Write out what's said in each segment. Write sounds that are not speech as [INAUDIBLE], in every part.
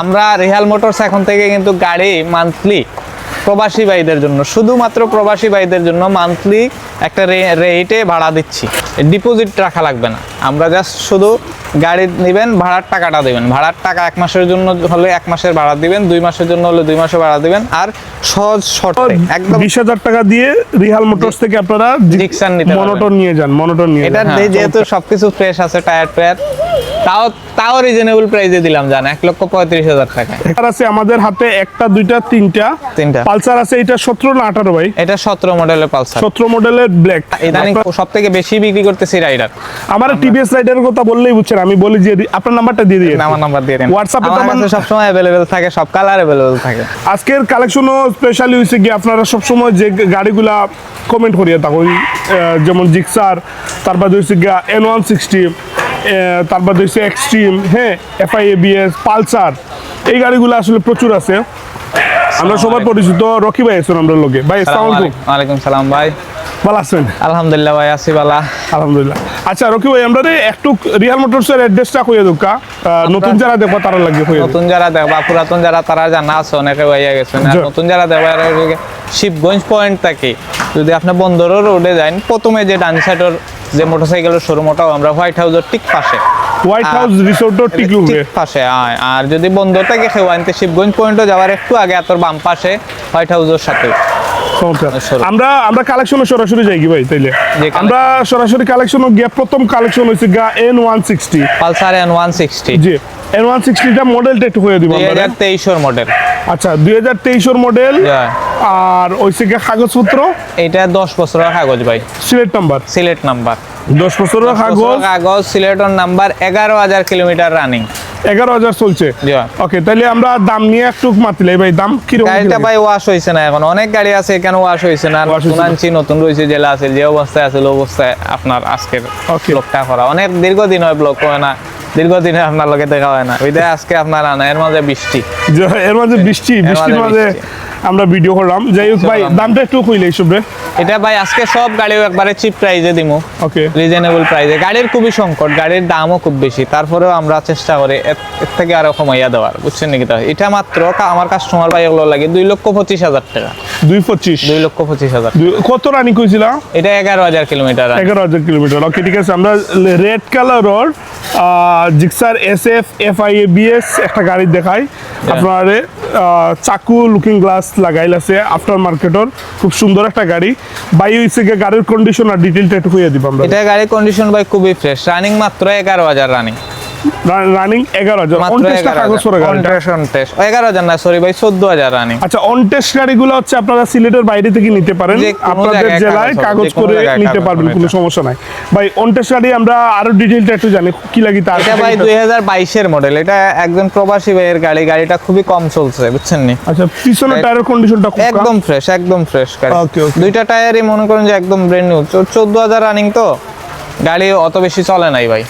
আমরা রেহাল মোটরস এখন থেকে কিন্তু গাড়ি মান্থলি প্রবাসী ভাইদের জন্য শুধুমাত্র প্রবাসী ভাইদের জন্য মান্থলি একটা রেটে ভাড়া দিচ্ছি। ডিপোজিট রাখা লাগবে না। আমরা জাস্ট শুধু গাড়ি নেবেন ভাড়ার টাকাটা দেবেন। ভাড়ার টাকা এক মাসের জন্য হলে এক মাসের ভাড়া দিবেন দুই মাসের জন্য হলে দুই মাসের ভাড়া দিবেন আর সহজ শর্তে একদম বিশ হাজার টাকা দিয়ে রিহাল মোটরস থেকে আপনারা Dixon নিতে। মনোটন নিয়ে যান মনোটন নিয়ে এটা যেহেতু সবকিছু ফ্রেশ আছে টায়ার টায়ার তাও তাও রিজনেবল প্রাইসে দিলাম জান। এক লক্ষ পঁয়ত্রিশ হাজার টাকা। আছে আমাদের হাতে একটা দুইটা তিনটা। তিনটা। পালসার আছে এটা সতেরো না আঠারো ভাই? এটা সতেরো মডেলের পালসার সতেরো মডেলের ব্ল্যাক ইদানিং সব থেকে বেশি বিক্রি করতেছি রাইডার আমার টিভিএস রাইডারের কথা বললেই বুঝছেন আমি বলি যে আপনার নাম্বারটা দিয়ে দিয়ে আমার নাম্বার দিয়ে দেন। এ তো আমার কাছে সবসময় অ্যাভেলেবেল থাকে সব কালার অ্যাভেলেবেল থাকে। আজকের কালেকশনও স্পেশালি হয়েছে কি আপনারা সবসময় যে গাড়িগুলা কমেন্ট করিয়ে থাকুন যেমন জিক্সার তারপর হচ্ছে গিয়া এন ওয়ান সিক্সটি তারপর হচ্ছে এক্সট্রিম হ্যাঁ এফআই এবিএস পালসার এই গাড়িগুলো আসলে প্রচুর আছে। আমরা সবার পরিচিত রকি ভাই আছেন আমরা লোকে ভাই আসসালামু আলাইকুম। ওয়ালাইকুম সালাম ভাই। ভালো আছেন? আলহামদুলিল্লাহ ভাই আসি বালা আলহামদুলিল্লাহ। আচ্ছা রকি ভাই আমরা একটু রিয়াল মোটরসের অ্যাড্রেসটা কইয়া দুকা নতুন যারা দেখো তারা লাগে কইয়া নতুন যারা দেখবা পুরাতন যারা তারা জানা আছে অনেকে ভাইয়া গেছেন। আর নতুন যারা এরা শিবগঞ্জ পয়েন্ট থেকে। যদি আপনি বন্দরের রোডে যান প্রথমে যে ডান সাইডের যে মোটরসাইকেলের শোরুমটাও আমরা হোয়াইট হাউসের ঠিক পাশে। হোয়াইট হাউস রিসোর্টও ঠিক লুকে পাশে আর যদি বন্ধ থেকে খেয়ে আনতে শিবগঞ্জ পয়েন্টও যাওয়ার একটু আগে এত বাম পাশে হোয়াইট হাউসের সাথে। আমরা আমরা কালেকশনে সরাসরি যাই কি ভাই তাইলে? আমরা সরাসরি কালেকশন গিয়ে প্রথম কালেকশন হয়েছে গা N one sixty Pulsar N one sixty জি। এন ওয়ান সিক্সটিটা মডেলটা একটু হয়ে দিব দুই আমরা হাজার তেইশের মডেল আচ্ছা দুই হাজার তেইশের মডেল আর ওইসে গিয়ে কাগজপত্র? এটা দশ বছরের কাগজ ভাই। সিলেট নাম্বার? সিলেট নাম্বার। দশ বছরের কাগজ? কাগজ সিলেটর নাম্বার এগারো হাজার কিলোমিটার রানিং এগারো হাজার চলছে? ওকে তাহলে আমরা দাম নিয়ে একটু মাতিলে ভাই দাম কীরকম গাড়িটা? ভাই ওয়াশ হয়েছে না এখন। অনেক গাড়ি আছে এখানে ওয়াশ হয়েছে না। নতুন আনছি নতুন রয়েছে জেলা আছে যে অবস্থায় আছে ওই অবস্থায় আপনার আজকের. ব্লকটা করা। অনেক দীর্ঘদিন হয় ব্লক হয় না। দীর্ঘদিনে আপনার লগে দেখা হয় না। ওইটা আজকে আপনার আনা এর মাঝে বৃষ্টি। এর মাঝে বৃষ্টি বৃষ্টির মাঝে আমরা ভিডিও করলাম। যাই হোক ভাই দামটা একটু কইলে এইসব রে। এটা ভাই আজকে সব গাড়িও একবারে চিপ প্রাইজে দিমু। ওকে রিজনেবল প্রাইসে গাড়ির খুবই সংকট গাড়ির দামও খুব বেশি। তারপরেও আমরা চেষ্টা করি এর থেকে আরও কমাইয়া দেওয়ার। বুঝছেন নাকি এটা মাত্র আমার কাস্টমার ভাই এগুলো লাগে দুই লক্ষ পঁচিশ হাজার টাকা। দুই পঁচিশ। দুই লক্ষ পঁচিশ হাজার। কত রানি কইছিলাম এটা এগারো হাজার কিলোমিটার এগারো হাজার কিলোমিটার। ওকে ঠিক আছে আমরা red colour Gixxer S F F I A BS একটা গাড়ি দেখাই। আপনার চাকু লুকিং গ্লাস লাগাইল আছে আফটার মার্কেটর খুব সুন্দর একটা গাড়ি। বাই হইছে গিয়ে গাড়ির কন্ডিশন আর ডিটেলটা একটু হইয়া দিব আমরা। এটা গাড়ির কন্ডিশন ভাই খুবই ফ্রেশ রানিং মাত্র এগারো হাজার রানিং রানিং এগারো হাজার মাত্র অনটেস্ট এগারো কাগজ করে গাড়িটা এগারো হাজার না সরি ভাই চোদ্দ হাজার রানিং আচ্ছা অনটেস্ট গাড়িগুলো হচ্ছে আপনারা সিলেটের বাইরে থেকে নিতে পারেন। আপনাদের জেলায় কাগজ করে নিতে পারবেন কোনো সমস্যা নাই। ভাই অনটেস্ট গাড়ি আমরা আরও ডিটেলটা একটু জানি কি লাগি তার এটা ভাই দুই হাজার বাইশের মডেল এটা একজন প্রবাসী ভাইয়ের গাড়ি গাড়িটা খুবই কম চলছে বুঝছেন নি? আচ্ছা পিছনের টায়ারের কন্ডিশনটা খুব একদম ফ্রেশ একদম ফ্রেশ গাড়ি. দুইটা টায়ারই মনে করেন যে একদম ব্র্যান্ড নিউ চোদ্দ হাজার রানিং তো? গাড়ি অত বেশি চলে নাই ভাই।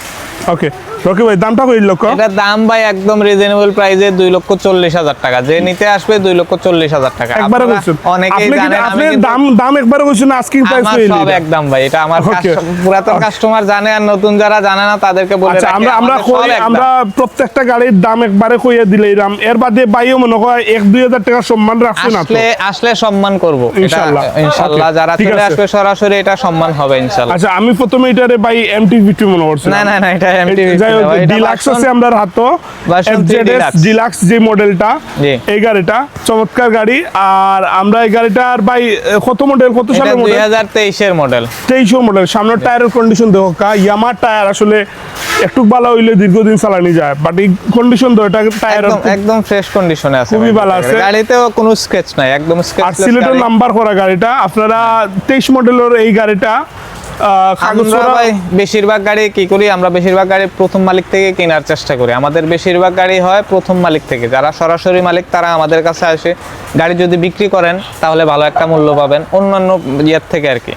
ওকে রকি ভাই দামটা কই লক্ষ? এটার দাম ভাই একদম রিজনেবল প্রাইসে দুই লক্ষ চল্লিশ হাজার টাকা। যে নিতে আসবে দুই লক্ষ চল্লিশ হাজার টাকা। একবারে আপনারা বলছেন অনেকেই আপনি জানেন দাম দাম একবারে বলছেন আস্কিং প্রাইস কই সব একদম ভাই এটা আমার পুরাতন কাস্টমার জানে আর নতুন যারা জানে না তাদেরকে বলে আচ্ছা আমরা আমরা। আমরা প্রত্যেকটা গাড়ির দাম একবারে কইয়া দিলে এরাম এর বাদে বাইও মনে হয় এক দুই হাজার টাকা সম্মান রাখছে না আসলে আসলে সম্মান করব। ইনশাআল্লাহ। ইনশাআল্লাহ যারা চলে আসবে সরাসরি এটা সম্মান হবে ইনশাআল্লাহ আচ্ছা আমি প্রথমে এটারে বাই এমটিভি টু মনে করছিলাম। না না না এটা এমটিভি যাই হোক ডিলাক্স আছে আমরা হাতো এফজেডএস ডিলাক্স যে মডেলটা এই গাড়িটা চমৎকার গাড়ি। আর আমরা এই গাড়িটার বাই কত মডেল কত সালের মডেল হাজার তেইশের মডেল তেইশো মডেল সামনের টায়ারের কন্ডিশন দেখো কা ইয়ামার টায়ার আসলে একটু ভালো হইলে দীর্ঘদিন চালানি যায় বাট এই কন্ডিশন তো এটা টায়ার একদম ফ্রেশ কন্ডিশনে আছে খুবই। ভালো আছে। গাড়িতেও কোনো স্ক্র্যাচ নাই একদম আর স্ক্র্যাচ সিলেটের নাম্বার করা গাড়িটা আপনারা তেইশ মডেলের এই গাড়িটা ভাই বেশিরভাগ গাড়ি কি করি? আমরা বেশিরভাগ গাড়ি প্রথম মালিক থেকে কেনার চেষ্টা করি। আমাদের বেশিরভাগ গাড়ি হয় প্রথম মালিক থেকে। যারা সরাসরি মালিক তারা আমাদের কাছে আসে। গাড়ি যদি বিক্রি করেন তাহলে ভালো একটা মূল্য পাবেন। অন্যান্য ইয়ের থেকে আর কি।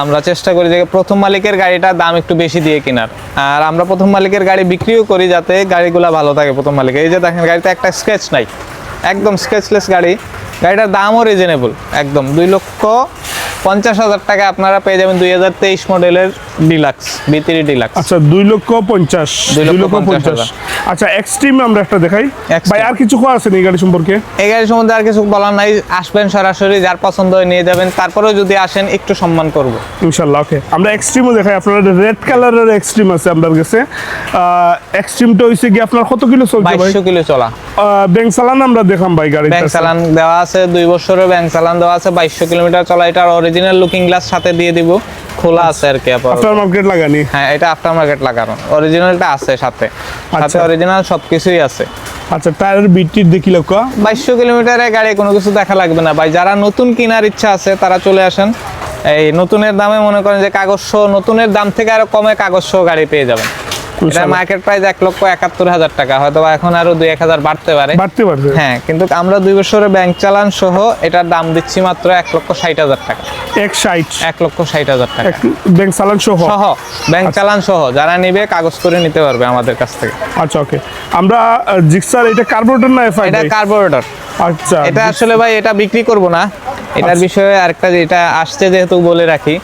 আমরা চেষ্টা করি যে প্রথম মালিকের গাড়িটা দাম একটু বেশি দিয়ে কেনার। আর আমরা প্রথম মালিকের গাড়ি বিক্রিও করি যাতে গাড়িগুলো ভালো থাকে প্রথম মালিকের। এই যে দেখেন গাড়িতে একটা স্ক্র্যাচ নাই। একদম স্ক্র্যাচলেস গাড়ি। গাড়িটার দামও রিজনেবল একদম। দুই লক্ষ পঞ্চাশ হাজার টাকা আপনারা পেয়ে যাবেন দুই হাজার তেইশ মডেলের ডিলাক্স বিতিরি ডিলাক্স। আচ্ছা দুই লক্ষ পঞ্চাশ দুই লক্ষ পঞ্চাশ আচ্ছা এক্সট্রিম আমরা একটা দেখাই। ভাই আর কিছু কোয়া আছে এই গাড়ি সম্পর্কে? এই গাড়ি সম্বন্ধে আর কিছু বলার নাই। আসবেন সরাসরি যার পছন্দ হয় নিয়ে যাবেন। তারপরেও যদি আসেন একটু সম্মান করব। ইনশাল্লাহ ওকে আমরা এক্সট্রিমও দেখাই। আপনার রেড কালারের এক্সট্রিম আছে আপনার কাছে। এক্সট্রিমটা হইছে কি আপনার কত কিলো চলছে ভাই? বাইশশো কিলো চলা। ব্যাংক চালান আমরা দেখাম ভাই গাড়ি ব্যাংক চালান দেওয়া আছে দুই বছরের ব্যাংক চালান দেওয়া আছে বাইশশো কিলোমিটার চলা। এটার অরিজিনাল লুকিং গ্লাস সাথে দিয়ে দিব। খোলা আছে আর কি। আফটার মার্কেট লাগানি? হ্যাঁ এটা আফটার মার্কেট লাগানো অরিজিনালটা আছে সাথে। সাথে আচ্ছা। অরিজিনাল সবকিছুই আছে। আচ্ছা টায়ারের বিটটির দেখি লোক বাইশশো কিলোমিটারের গাড়ি কোনো কিছু দেখা লাগবে না। ভাই যারা নতুন কেনার ইচ্ছা আছে তারা চলে আসেন। এই নতুনের দামে মনে করেন যে কাগজ সহ নতুনের দাম থেকে আরও কমে কাগজ সহ গাড়ি পেয়ে যাবেন। এটা মার্কেট প্রাইস এক লক্ষ একাত্তর হাজার টাকা। হয়তো এখন আরও দুই এক হাজার বাড়তে পারে। বাড়তে পারছে হ্যাঁ কিন্তু আমরা দুই বছরের ব্যাংক চালান সহ এটার দাম দিচ্ছি মাত্র এক লক্ষ ষাট হাজার টাকা। এক সাইট এক লক্ষ ষাট হাজার টাকা। ব্যাংক চালান সহ? সহ ব্যাংক চালান সহ যারা নিবে কাগজ করে নিতে পারবে আমাদের কাছ থেকে। আচ্ছা ওকে আমরা জিক্সার এটা কার্বোরেটর না এফআই এটা কার্বোরেটর। আচ্ছা এটা আসলে ভাই এটা বিক্রি করব না। এটার বিষয়ে আরেকটা যেটা আসছে যেহেতু বলে রাখি।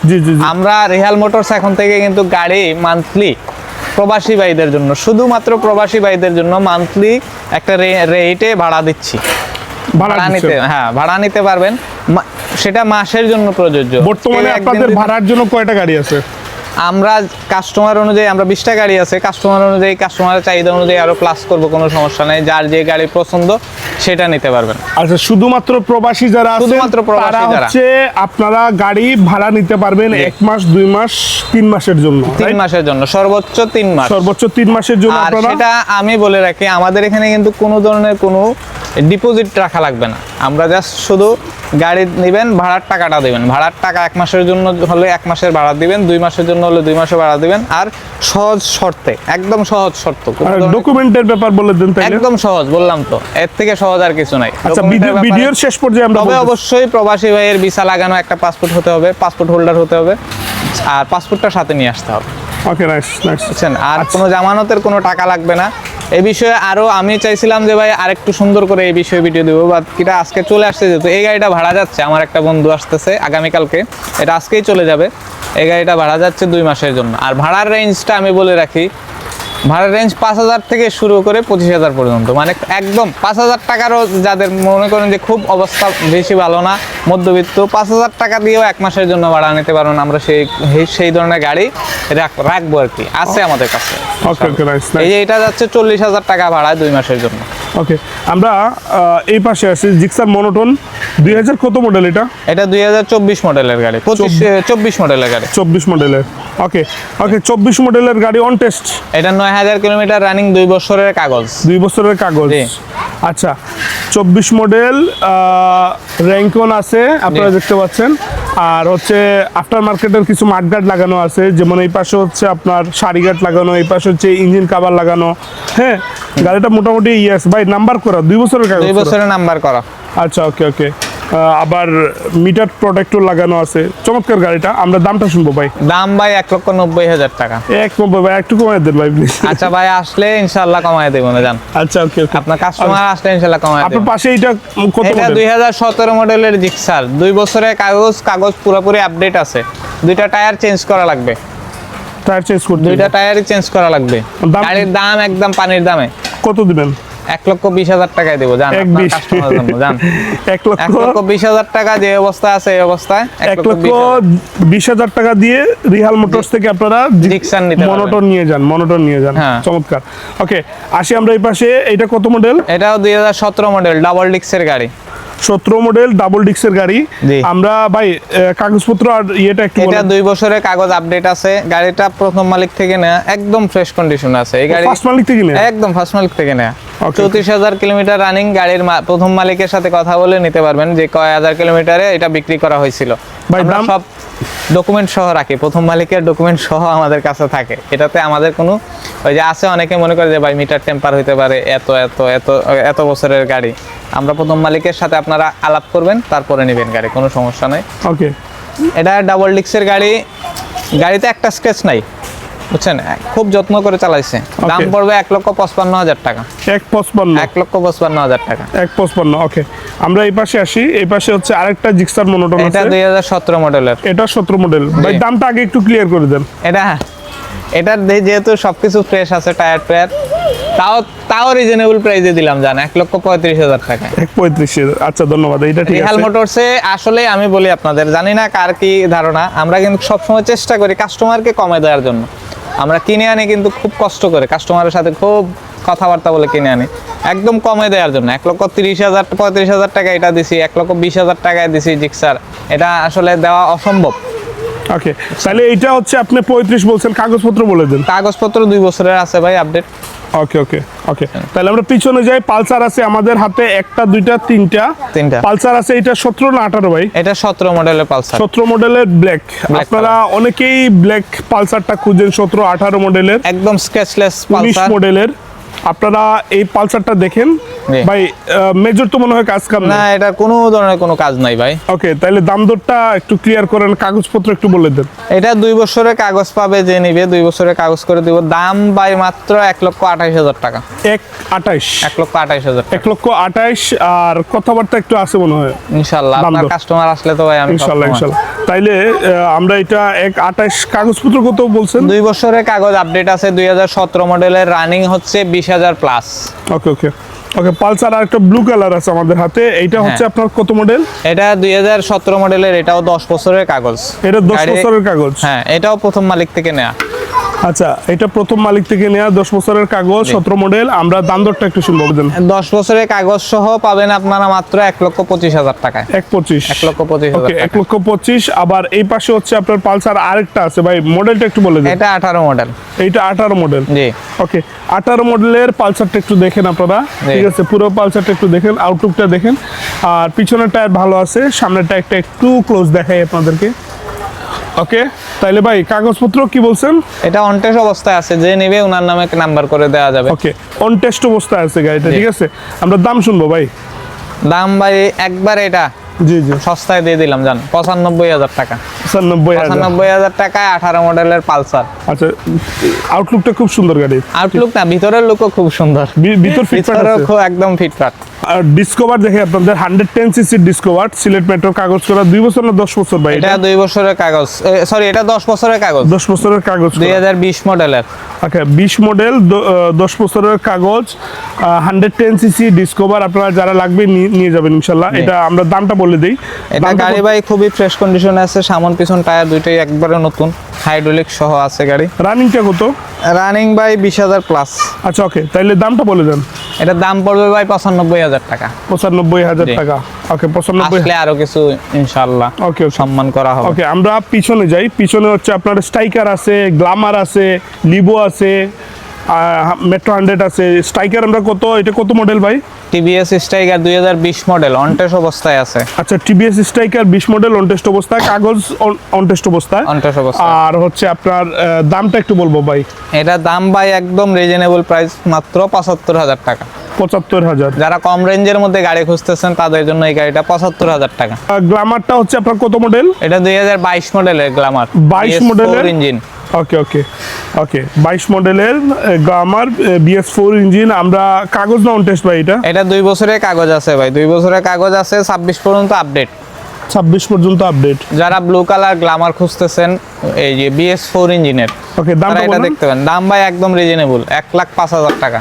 আমরা রেহাল মোটরস এখন থেকে কিন্তু গাড়ি মান্থলি প্রবাসী ভাইদের জন্য শুধুমাত্র প্রবাসী ভাইদের জন্য মান্থলি একটা রেটে ভাড়া দিচ্ছি। ভাড়া ভাড়া নিতে হ্যাঁ ভাড়া নিতে পারবেন। সেটা মাসের জন্য প্রযোজ্য। বর্তমানে আপনাদের ভাড়ার জন্য কয়টা গাড়ি আছে? আমরা কাস্টমার অনুযায়ী আমরা বিশটা গাড়ি আছে। কাস্টমার অনুযায়ী কাস্টমারের চাহিদা অনুযায়ী আরও প্লাস করব কোনো সমস্যা নেই। যার যে গাড়ি পছন্দ সেটা নিতে পারবেন। আচ্ছা শুধুমাত্র প্রবাসী যারা শুধুমাত্র প্রবাসী যারা। হচ্ছে আপনারা গাড়ি ভাড়া নিতে পারবেন এক মাস দুই মাস তিন মাসের জন্য তিন মাসের জন্য সর্বোচ্চ তিন মাস। সর্বোচ্চ তিন মাসের জন্য আর সেটা আমি বলে রাখি আমাদের এখানে কিন্তু কোনো ধরনের কোনো ডিপোজিট রাখা লাগবে না। আমরা জাস্ট শুধু গাড়ি নেবেন ভাড়ার টাকাটা দিবেন। ভাড়ার টাকা এক মাসের জন্য হলে এক মাসের ভাড়া দিবেন দুই মাসের জন্য হলে দুই মাসের ভাড়া দিবেন। আর সহজ শর্তে একদম সহজ শর্ত ডকুমেন্টের ব্যাপার বলে দেন একদম সহজ বললাম তো। এর থেকে সহজ আর কিছু নাই। আচ্ছা ভিডিওর শেষ পর্যায়ে আমরা তবে অবশ্যই প্রবাসী ভাইয়ের ভিসা লাগানো একটা পাসপোর্ট হতে হবে পাসপোর্ট হোল্ডার হতে হবে আর পাসপোর্টটা সাথে নিয়ে আসতে হবে। ওকে নাইস নাইস আর আচ্ছা। কোনো জামানতের কোনো টাকা লাগবে না। এই বিষয়ে আরও আমি চাইছিলাম যে ভাই আরেকটু সুন্দর করে এই বিষয়ে ভিডিও দেবো বা কিটা আজকে চলে আসছে যেহেতু এই গাড়িটা ভাড়া যাচ্ছে, আমার একটা বন্ধু আসতেছে আগামীকালকে, এটা আজকেই চলে যাবে। এই গাড়িটা ভাড়া যাচ্ছে দুই মাসের জন্য। আর ভাড়ার রেঞ্জটা আমি বলে রাখি ভাড়ার রেঞ্জ পাঁচ হাজার থেকে শুরু করে পঁচিশ হাজার পর্যন্ত। মানে একদম পাঁচ হাজার টাকারও যাদের মনে করেন যে খুব অবস্থা বেশি ভালো না মধ্যবিত্ত পাঁচ হাজার টাকা দিয়েও এক মাসের জন্য ভাড়া নিতে পারবেন আমরা সেই সেই ধরনের গাড়ি রাখ- রাখব আর কি। আছে আমাদের কাছে। ওকে ওকে নাইস এই যে এটা যাচ্ছে চল্লিশ হাজার টাকা ভাড়া দুই মাসের জন্য। ওকে আমরা এই পাশে আছি জিক্সার মনোটন দুই হাজার কত মডেল এটা? এটা দুই হাজার চব্বিশ মডেলের গাড়ি পঁচিশ চব্বিশ। মডেলের গাড়ি। চব্বিশ মডেলের ওকে ওকে চব্বিশ মডেলের গাড়ি অন টেস্ট এটা নয় হাজার কিলোমিটার রানিং দুই বছরের কাগজ। দুই বছরের কাগজ। আচ্ছা চব্বিশ মডেল র্যাঙ্কন আছে আপনারা দেখতে পাচ্ছেন। আর হচ্ছে আফটার মার্কেটের কিছু মাঠগার্ড লাগানো আছে যেমন এই পাশে হচ্ছে আপনার সারিগাট লাগানো এই পাশে হচ্ছে ইঞ্জিন কাভার লাগানো। হ্যাঁ গাড়িটা মোটামুটি ইয়ে আছে ভাই নাম্বার করা দুই বছরের দুই বছরের নাম্বার করা। আচ্ছা ওকে ওকে আবার মিটার প্রোটেক্টর লাগানো আছে। চমৎকার গাড়িটা। আমরা দামটা শুনব ভাই। দাম ভাই এক লক্ষ নব্বই হাজার টাকা। এক নম্বর ভাই একটু কমাই দেন ভাই প্লিজ আচ্ছা ভাই আসলে ইনশাল্লাহ কমাই দেবো না জান। আচ্ছা ওকে আপনার কাস্টমার আসলে ইনশাল্লাহ কমাই আপনার পাশে এইটা কত এটা দুই হাজার সতেরো মডেলের জিক্সার দুই বছরের কাগজ কাগজ পুরোপুরি আপডেট আছে। দুইটা টায়ার চেঞ্জ করা লাগবে। টায়ার চেঞ্জ করতে দুইটা টায়ারই চেঞ্জ করা লাগবে। গাড়ির দাম একদম পানির দামে। কত দিবেন? এক লক্ষ বিশ হাজার টাকায় দেবো জান এক জান। [LAUGHS] লক্ষ বিশ হাজার টাকা যে অবস্থা আছে এই অবস্থায় এক লক্ষ বিশ হাজার। টাকা দিয়ে রিহাল মোটরস থেকে আপনারা Dixon নিতে। মনোটন নিয়ে যান মনোটন নিয়ে যান। হ্যাঁ। চমৎকার। ওকে আসি আমরা এই পাশে। এটা কত মডেল এটাও দুই হাজার সতেরো মডেল ডাবল ডিক্সের গাড়ি। সতেরো মডেল ডাবল ডিক্সের গাড়ি। আমরা ভাই কাগজপত্র আর ইয়েটা একটু এটা দুই বছরের কাগজ আপডেট আছে। গাড়িটা প্রথম মালিক থেকে নেওয়া একদম ফ্রেশ কন্ডিশন আছে। এই গাড়ি ফার্স্ট মালিক থেকে নেন একদম ফার্স্ট মালিক থেকে Okay. চৌত্রিশ হাজার কিলোমিটার রানিং গাড়ির প্রথম মালিকের সাথে কথা বলে নিতে পারবেন যে কয় হাজার কিলোমিটারে এটা বিক্রি করা হয়েছিল। সব ডকুমেন্ট সহ রাখি প্রথম মালিকের ডকুমেন্ট সহ আমাদের কাছে থাকে। এটাতে আমাদের কোনো ওই যে আছে অনেকে মনে করে যে ভাই মিটার টেম্পার হইতে পারে এত এত এত এত বছরের গাড়ি। আমরা প্রথম মালিকের সাথে আপনারা আলাপ করবেন তারপরে নেবেন গাড়ি কোনো সমস্যা নাই। ওকে এটা ডাবল ডিক্সের গাড়ি। গাড়িতে একটা স্কেচ নাই। বুঝছেন? খুব যত্ন করে চালাইছে। দাম পড়বে এক লক্ষ পঁচপান্ন হাজার টাকা। এক পঁচপান্ন। এক লক্ষ পঁচপান্ন হাজার টাকা। এক পঁচপান্ন ওকে আমরা এই পাশে আসি এই পাশে হচ্ছে আরেকটা জিক্সার মনোটন এটা আছে। দুই হাজার সতেরো মডেলের এটা সতেরো মডেল ভাই দামটা আগে একটু ক্লিয়ার করে দেন। এটা এটার যেহেতু সবকিছু ফ্রেশ আছে টায়ার টায়ার তাও তাও রিজনেবল প্রাইসে দিলাম জান। এক লক্ষ পঁয়ত্রিশ হাজার টাকা। এক পঁয়ত্রিশের আচ্ছা ধন্যবাদ। এটা ঠিক রিহাল মোটরসে আসলে আমি বলি আপনাদের জানি না কার কি ধারণা আমরা কিন্তু সবসময় চেষ্টা করি কাস্টমারকে কমে দেওয়ার জন্য। আমরা কিনে আনি কিন্তু খুব কষ্ট করে। কাস্টমারের সাথে খুব কথাবার্তা বলে কিনে আনি। একদম কমে দেওয়ার জন্য। এক লক্ষ তিরিশ হাজার পঁয়ত্রিশ হাজার টাকা এটা দিছি এক লক্ষ বিশ হাজার টাকায় দিছি জিক্সার। এটা আসলে দেওয়া অসম্ভব। ওকে তাহলে এটা হচ্ছে আপনি পঁয়ত্রিশ বলছেন কাগজপত্র বলে দেন। কাগজপত্র দুই বছরের আছে ভাই আপডেট। ওকে ওকে ওকে তাহলে আমরা পিছনে যাই পালসার আছে আমাদের হাতে একটা দুইটা তিনটা। তিনটা। পালসার আছে এটা সতেরো না আঠারো ভাই? এটা সতেরো মডেলের পালসার। সতেরো মডেলের ব্ল্যাক আপনারা অনেকেই ব্ল্যাক পালসারটা খুঁজেন সতেরো আঠারো মডেলের একদম উনিশ পালসার। মডেলের আপনারা এই পালসারটা দেখেন। ভাই মেজর তো মনে হয় কাজ কাম না এটা কোনো ধরনের কোনো কাজ নাই ভাই। ওকে তাহলে দাম দরটা একটু ক্লিয়ার করেন কাগজপত্র একটু বলে দেন। এটা দুই বছরের কাগজ পাবে যে নিবে দুই বছরের কাগজ করে দিব। দাম বাই মাত্র এক লক্ষ আঠাইশ হাজার টাকা। এক আঠাইশ? এক লক্ষ আঠাইশ হাজার এক লক্ষ আঠাইশ আর কথাবার্তা একটু আছে মনে হয়। ইনশাল্লাহ আপনার কাস্টমার আসলে তো ভাই আমি ইনশাল্লাহ ইনশাল্লাহ। তাইলে আমরা এটা এক আঠাইশ কাগজপত্র কত বলছেন? দুই বছরের কাগজ আপডেট আছে দুই হাজার সতেরো মডেলের রানিং হচ্ছে বিশ হাজার প্লাস ওকে ওকে। ওকে পালসার আর একটা ব্লু কালার আছে আমাদের হাতে। এইটা হ্যাঁ। হচ্ছে আপনার কত মডেল এটা দুই হাজার সতেরো মডেলের এটাও দশ বছরের কাগজ। এটা দশ গাড়ি- বছরের কাগজ? হ্যাঁ এটাও প্রথম মালিক থেকে নেয়া। আচ্ছা এটা প্রথম মালিক থেকে নেওয়া দশ বছরের কাগজ সতেরো মডেল আমরা দাম দরটা একটু শুনব দেন দশ বছরের কাগজ সহ পাবেন আপনারা মাত্র এক লক্ষ পঁচিশ হাজার টাকায়। এক পঁচিশ। এক লক্ষ পঁচিশ এক লক্ষ পঁচিশ। আবার এই পাশে হচ্ছে আপনার পালসার আরেকটা আছে। ভাই মডেলটা একটু বলে দিন। এটা আঠারো মডেল এইটা আঠারো মডেল জি। ওকে আঠারো মডেলের পালসারটা একটু দেখেন আপনারা। ঠিক আছে পুরো পালসারটা একটু দেখেন আউটলুকটা দেখেন। আর পিছনের টায়ার ভালো আছে সামনের টায়ারটা একটু ক্লোজ দেখাই আপনাদেরকে। ওকে তাইলে ভাই কাগজপত্র কি বলছেন? এটা অনটেস অবস্থায় আছে যে নেবে ওনার নামে নাম্বার করে দেওয়া যাবে। ওকে অন টেস্ট অবস্থায় আছে গাড়িটা ঠিক আছে? আমরা দাম শুনব ভাই। দাম ভাই একবার এটা জি জি। সস্তায় দিয়ে দিলাম জান। পঁচানব্বই হাজার টাকা। পঁচানব্বই পঁচানব্বই হাজার টাকায় আঠারো মডেলের পালসার। আচ্ছা আউটলুকটা খুব সুন্দর গাড়ি। আউটলুক না ভিতরের লুকও খুব সুন্দর। ভিতর ফিটফাট একদম ফিটফাট আর ডিসকভার দেখে আপনাদের hundred ten CC Discover Sylhet metro কাগজ করা দুই বছর না দশ বছর ভাই এটা দুই বছরের কাগজ। সরি এটা দশ বছরের কাগজ। দশ বছরের কাগজ দুই হাজার বিশ মডেলের। ওকে বিশ মডেল দশ বছরের কাগজ হান্ড্রেড টেন সিসি ডিসকভার আপনারা যারা লাগবে নিয়ে- নিয়ে যাবেন ইনশাল্লাহ। এটা আমরা দামটা বলে দিই। এটা গাড়ি ভাই খুবই ফ্রেশ কন্ডিশনে আছে সামন পিছন টায়ার দুইটাই একবারে নতুন হাইড্রোলিক সহ আছে গাড়ি। রানিংটা কত? রানিং বাই বিশ হাজার প্লাস আচ্ছা ওকে তাইলে দামটা বলে দেন। এটার দাম পড়বে ভাই পঁচানব্বই হাজার টাকা। পঁচানব্বই হাজার। টাকা। ওকে পঁচানব্বই আসলে আরও কিছু ইনশাল্লাহ ওকে ওকে সম্মান করা হবে। ওকে আমরা পিছনে যাই। পিছনে হচ্ছে আপনার স্ট্রাইকার আছে গ্লামার আছে লিবো আছে মেট্রো হান্ড্রেড আছে। স্ট্রাইকার আমরা কত? এটা কত মডেল ভাই? টিভিএস স্ট্রাইকার দুই হাজার বিশ মডেল অনটেস অবস্থায় আছে। আচ্ছা টিবিএস স্ট্রাইকার বিশ মডেল অনটেস্ট অবস্থায় কাগজ অনটেস্ট অবস্থায়। অনটেস অবস্থায়। আর হচ্ছে আপনার দামটা একটু বলব ভাই। এটা দাম ভাই একদম রিজনেবল প্রাইস মাত্র পঁচাত্তর হাজার টাকা। পঁচাত্তর হাজার। যারা কম রেঞ্জের মধ্যে গাড়ি খুঁজতেছেন তাদের জন্য এই গাড়িটা পঁচাত্তর হাজার টাকা। গ্লামারটা হচ্ছে আপনার কত মডেল এটা দুই হাজার বাইশ মডেলের গ্লামার 22 মডেলের? ইঞ্জিন ওকে ওকে ওকে বাইশ মডেলের গ্লামার বিএস ফোর ইঞ্জিন আমরা কাগজ না অনটেস্ট ভাই এটা? এটা দুই বছরের কাগজ আছে ভাই। দুই বছরের কাগজ আছে ছাব্বিশ পর্যন্ত আপডেট ছাব্বিশ পর্যন্ত আপডেট যারা ব্লু কালার গ্লামার খুঁজতেছেন এই যে বিএস ফোর ইঞ্জিনের ওকে দামটা এটা দেখতে পারেন দাম ভাই একদম রিজনেবল এক লাখ পাঁচ হাজার টাকা।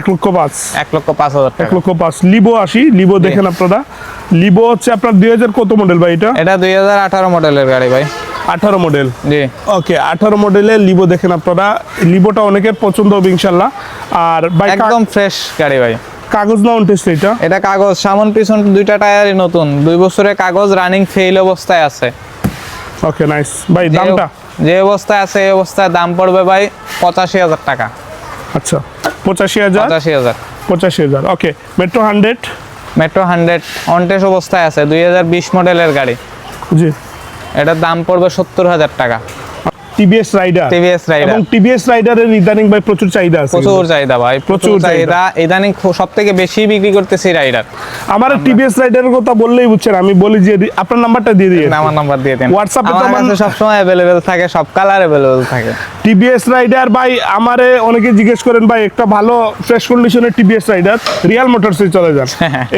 এক লক্ষ পাঁচ। এক লক্ষ পাঁচ হাজার এক লক্ষ পাঁচ। লিবো আসি লিবো দেখেন আপনারা। লিবো হচ্ছে আপনার দুই হাজার কত মডেল ভাই এটা? এটা দুই হাজার আঠারো মডেলের গাড়ি ভাই। আঠারো মডেল জি। ওকে আঠারো লিবো দেখেন আপনারা। লিবোটা অনেকের পছন্দ হবে ইনশাল্লাহ আর ভাই একদম ফ্রেশ গাড়ি ভাই। কাগজ না টেস্ট এটা? এটা কাগজ সামন পিছন দুইটা টায়ারই নতুন। দুই বছরের কাগজ রানিং ফেল অবস্থায় আছে। ওকে নাইস ভাই দামটা? যে অবস্থায় আছে এই অবস্থায় দাম পড়বে ভাই পঁচাশি হাজার টাকা। আচ্ছা। পঁচাশি হাজার? পঁচাশি হাজার। পঁচাশি হাজার okay metro hundred metro hundred on test অবস্থায় আছে দুই হাজার বিশ মডেলের গাড়ি। জি। এটার দাম পড়বে সত্তর হাজার টাকা। TVS Raider Raider। এবং টিভিএস রাইডারের ইদানিং ভাই প্রচুর চাহিদা আছে প্রচুর চাহিদা ভাই প্রচুর চাহিদা। ইদানিং সব থেকে বেশি বিক্রি করতেছি রাইডার আমার টিভিএস রাইডারের কথা বললেই বুঝছেন আমি বলি যে আপনার নাম্বারটা দিয়ে আমার নাম্বার দিয়ে দেন। এ তো আমার কাছে সবসময় থাকে সব কালার অ্যাভেলেবেল থাকে। টিভিএস রাইডার ভাই আমারে অনেকে জিজ্ঞেস করেন ভাই একটা ভালো ফ্রেশ কন্ডিশনের টিভিএস রাইডার রিয়াল মোটরসে চলে যান।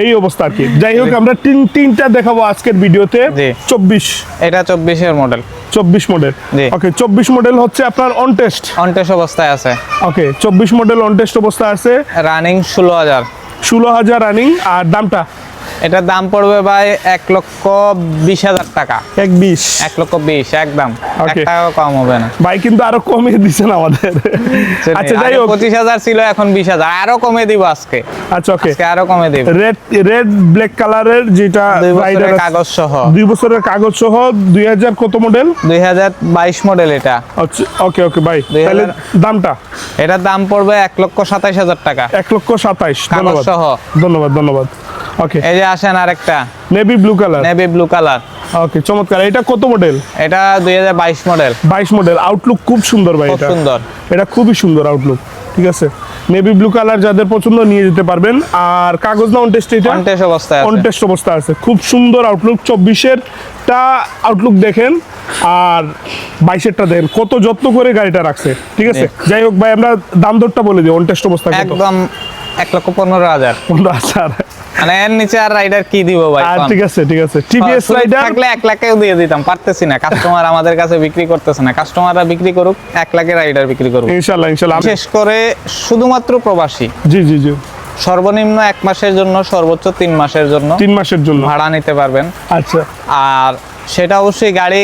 এই অবস্থা আর কি। যাই হোক আমরা তিন তিনটা দেখাবো আজকের ভিডিওতে। চব্বিশ। এটা চব্বিশের মডেল চব্বিশ মডেল ওকে চব্বিশ মডেল হচ্ছে আপনার অন টেস্ট অনটেস অবস্থায় আছে। ওকে চব্বিশ মডেল অন টেস্ট অবস্থায় আছে। রানিং ষোলো হাজার। ষোলো হাজার রানিং আর দামটা? এটার দাম পড়বে ভাই এক লক্ষ বিশ হাজার টাকা। এক বিশ। এক লক্ষ বিশ একদম। টাকা কম হবে না। ভাই কিন্তু আরও কমিয়ে দিচ্ছেন আমাদের। আচ্ছা যাই হোক। পঁচিশ হাজার ছিল এখন বিশ হাজার। আরও কমে দিব আজকে। আচ্ছা ওকে আজকে আরও কমে দিব। রেড রেড ব্ল্যাক কালারের যেটা দুই বছরের কাগজ সহ দুই বছরের কাগজ সহ দুই হাজার কত মডেল দুই হাজার বাইশ মডেল এটা। ওকে ওকে ভাই তাহলে দামটা? এটার দাম পড়বে এক লক্ষ সাতাইশ হাজার টাকা। এক লক্ষ সাতাইশ ধন্যবাদ। ধন্যবাদ ধন্যবাদ। ওকে এই যে আসেন আরেকটা। Navy blue colour navy blue colour okay চমৎকার। এটা কত মডেল এটা দুই হাজার বাইশ মডেল বাইশ মডেল আউটলুক খুব সুন্দর ভাই খুব এটা। সুন্দর। এটা খুবই সুন্দর আউটলুক ঠিক আছে? নেভি ব্লু কালার যাদের পছন্দ নিয়ে যেতে পারবেন। আর কাগজ না অন টেস্ট এটা? কন্টেস্ট অবস্থায় আছে। কন্টেস্ট অবস্থা আছে। খুব সুন্দর আউটলুক চব্বিশের টা আউটলুক দেখেন। আর বাইশেরটা দেখেন। কত যত্ন করে গাড়িটা রাখছে ঠিক আছে? যাই হোক ভাই আমরা দাম দরটা বলে দিই। অনটেস্ট অবস্থা একদম এক লক্ষ পনেরো হাজার। পনেরো হাজার। মানে এর নিচে আর রাইডার কি দিব ভাই? আর ঠিক আছে ঠিক আছে। টিভিএস রাইডার থাকলে এক লাখেও দিয়ে দিতাম পারতেছি না। কাস্টমার আমাদের কাছে বিক্রি করতেছে না। কাস্টমাররা বিক্রি করুক এক লাখে রাইডার বিক্রি করুক। ইনশাল্লাহ ইনশাল্লাহ বিশেষ করে শুধুমাত্র প্রবাসী। জি জি জি। সর্বনিম্ন এক মাসের জন্য সর্বোচ্চ তিন মাসের জন্য তিন মাসের জন্য। ভাড়া নিতে পারবেন। আচ্ছা। আর সেটা অবশ্যই গাড়ি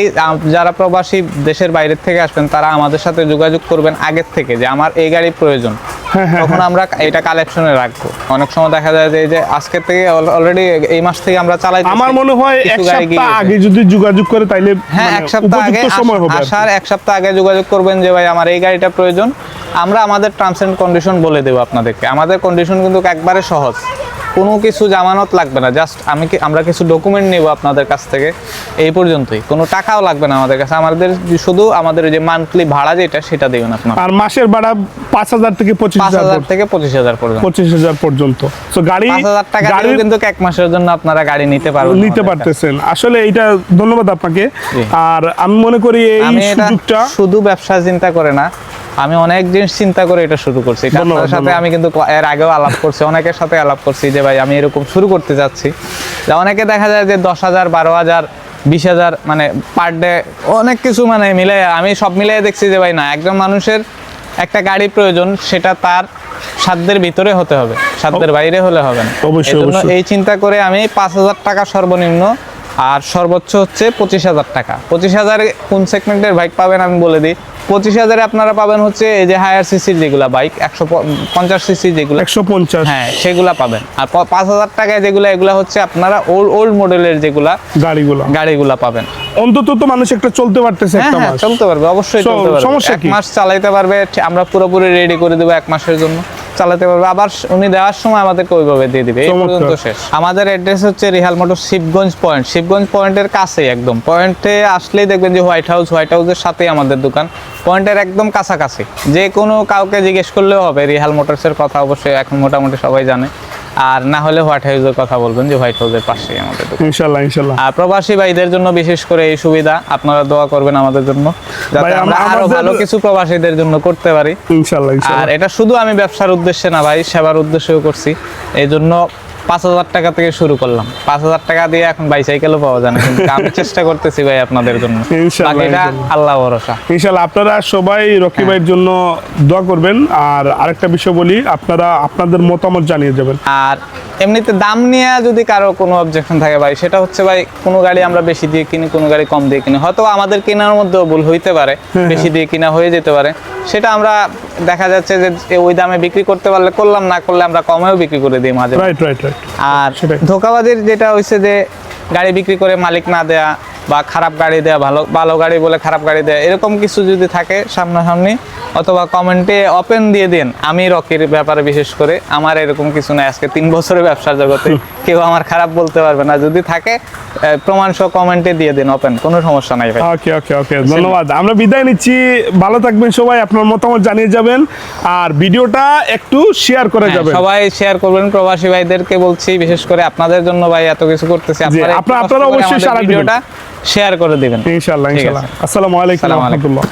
যারা প্রবাসী দেশের বাইরের থেকে আসবেন তারা আমাদের সাথে যোগাযোগ করবেন আগের থেকে যে আমার এই গাড়ি প্রয়োজন। তখন আমরা এটা কালেকশনে রাখব। অনেক সময় দেখা যায় যে এই যে আজকে থেকে অলরেডি এই মাস থেকে আমরা চালাই আমার মনে হয় এক সপ্তাহ আগে যদি যোগাযোগ করে তাইলে হ্যাঁ মানে এক সপ্তাহ আগে সময় হবে আসার এক সপ্তাহ আগে যোগাযোগ করবেন যে ভাই আমার এই গাড়িটা প্রয়োজন। আমরা আমাদের টার্মস এন্ড কন্ডিশন বলে দেবো আপনাদেরকে। আমাদের কন্ডিশন কিন্তু একবারে সহজ। কোনো কিছু জামানত লাগবে না জাস্ট আমি কি আমরা কিছু ডকুমেন্ট নেব আপনাদের কাছ থেকে এই পর্যন্তই। কোনো টাকাও লাগবে না আমাদের কাছে আমাদের শুধু আমাদের যে মান্থলি ভাড়া যেটা সেটা দেবেন আপনার। আর মাসের ভাড়া পাঁচ হাজার থেকে পঁচিশ হাজার থেকে পঁচিশ হাজার পর্যন্ত। পঁচিশ হাজার পর্যন্ত। তো গাড়ি পাঁচ হাজার টাকা কিন্তু এক মাসের জন্য আপনারা গাড়ি নিতে পারবেন নিতে পারতেছেন। আসলে এইটা ধন্যবাদ আপনাকে। আর আমি মনে করি এই সুযোগটা শুধু ব্যবসা চিন্তা করে না আমি অনেক জিনিস চিন্তা করে এটা শুরু করছি। এটা আপনার সাথে আমি কিন্তু এর আগেও আলাপ করছি অনেকের সাথে আলাপ করছি যে ভাই আমি এরকম শুরু করতে যাচ্ছি। যে অনেকে দেখা যায় যে দশ হাজার বারো হাজার বিশ হাজার মানে পার ডে অনেক কিছু মানে মিলে আমি সব মিলিয়ে দেখছি যে ভাই না একজন মানুষের একটা গাড়ি প্রয়োজন সেটা তার সাধ্যের ভিতরে হতে হবে সাধ্যের বাইরে হলে হবে না। এই চিন্তা করে আমি পাঁচ হাজার টাকা সর্বনিম্ন আর সর্বোচ্চ হচ্ছে পঁচিশ হাজার টাকা। পঁচিশ হাজার কোন সেগমেন্টের বাইক পাবেন আমি বলে দিই। পঁচিশ হাজারে আপনারা পাবেন হচ্ছে এই যে হায়ার সিসি যেগুলা বাইক একশো পঞ্চাশ সিসি যেগুলো। একশো পঞ্চাশ। হ্যাঁ সেগুলা পাবেন। আর পাঁচ হাজার টাকায় যেগুলো এগুলা হচ্ছে আপনারা ওল্ড ওল্ড মডেলের যেগুলা গাড়িগুলো। গাড়িগুলা পাবেন। অন্তত তো মানুষ একটা চলতে পারতেছে হ্যাঁ একটা হ্যাঁ মাস। চলতে পারবে অবশ্যই চলতে পারবে। সমস্যা এক মাস চালাইতে পারবে আমরা পুরোপুরি রেডি করে দেবো এক মাসের জন্য। চালাতে পারবে। আবার উনি দেওয়ার সময় আমাদেরকে ওইভাবে দিয়ে দিবে। এই পর্যন্ত শেষ। আমাদের অ্যাড্রেস হচ্ছে রিহাল মোটর শিবগঞ্জ পয়েন্ট শিবগঞ্জ পয়েন্টের কাছে একদম। পয়েন্টে আসলেই দেখবেন যে হোয়াইট হাউস হোয়াইট হাউসের সাথেই আমাদের দোকান। পয়েন্টের একদম কাছাকাছি। যে কোনো কাউকে জিজ্ঞেস করলেও হবে। রিহাল মোটরসের কথা অবশ্যই এখন মোটামুটি সবাই জানে। আর না হলে হোয়াইট হাউসের কথা বলবেন যে হোয়াইট হাউসের পাশে আমাদের ইনশাল্লাহ ইনশাল্লাহ। আর প্রবাসী ভাইদের জন্য বিশেষ করে এই সুবিধা আপনারা দোয়া করবেন আমাদের জন্য যাতে আমরা আরও ভালো কিছু প্রবাসীদের জন্য করতে পারি। ইনশাল্লাহ আর এটা শুধু আমি ব্যবসার উদ্দেশ্যে না ভাই সেবার উদ্দেশ্যেও করছি। এই জন্য পাঁচ হাজার টাকা থেকে শুরু করলাম। পাঁচ হাজার টাকা দিয়ে এখন বাইসাইকেলও পাওয়া যায় না কিন্তু আমি [LAUGHS] চেষ্টা করতেছি ভাই আপনাদের জন্য। বাকিটা আল্লাহ ভরসা। ইনশাল্লাহ আপনারা সবাই রকি হ্যাঁ। ভাইয়ের জন্য দোয়া করবেন। আর আরেকটা বিষয় বলি আপনারা আপনাদের মতামত জানিয়ে যাবেন। আর এমনিতে দাম নিয়ে যদি কারও কোনো অবজেকশন থাকে ভাই সেটা হচ্ছে ভাই কোনো গাড়ি আমরা বেশি দিয়ে কিনি কোনো গাড়ি কম দিয়ে কিনি। হয়তো আমাদের কেনার মধ্যেও ভুল হইতে পারে বেশি দিয়ে কিনা হয়ে যেতে পারে। সেটা আমরা দেখা যাচ্ছে যে ওই দামে বিক্রি করতে পারলে করলাম না করলে আমরা কমেও বিক্রি করে দিই মাঝে মাঝে। রাইট রাইট রাইট আর ধোকাবাদের ধোকাবাজির যেটা হয়েছে যে গাড়ি বিক্রি করে মালিক না দেয়া বা খারাপ গাড়ি দেয়া ভালো ভালো গাড়ি বলে খারাপ গাড়ি দেয়া এরকম কিছু যদি থাকে সামনাসামনি অথবা কমেন্টে ওপেন দিয়ে দিন আমি রকির ব্যাপারে বিশেষ করে আমার এরকম কিছু নাই আজকে তিন বছরের ব্যবসার জগতে [LAUGHS] কেউ আমার খারাপ বলতে পারবে না যদি থাকে প্রমাণ সহ কমেন্টে দিয়ে দিন ওপেন কোনো সমস্যা নাই ভাই। ওকে ওকে ওকে ধন্যবাদ। আমরা বিদায় নিচ্ছি ভালো থাকবেন সবাই আপনার মতামত জানিয়ে যাবেন আর ভিডিওটা একটু শেয়ার করে হ্যাঁ, যাবেন। সবাই শেয়ার করবেন প্রবাসী ভাইদেরকে বলছি বিশেষ করে আপনাদের জন্য ভাই এত কিছু করতেছি আপনারা আপনারা- অবশ্যই সারা। ভিডিওটা শেয়ার করে দিবেন। আসসালামু আলাইকুম আসসালামু আলাইকুম। রহমতুল্লাহ।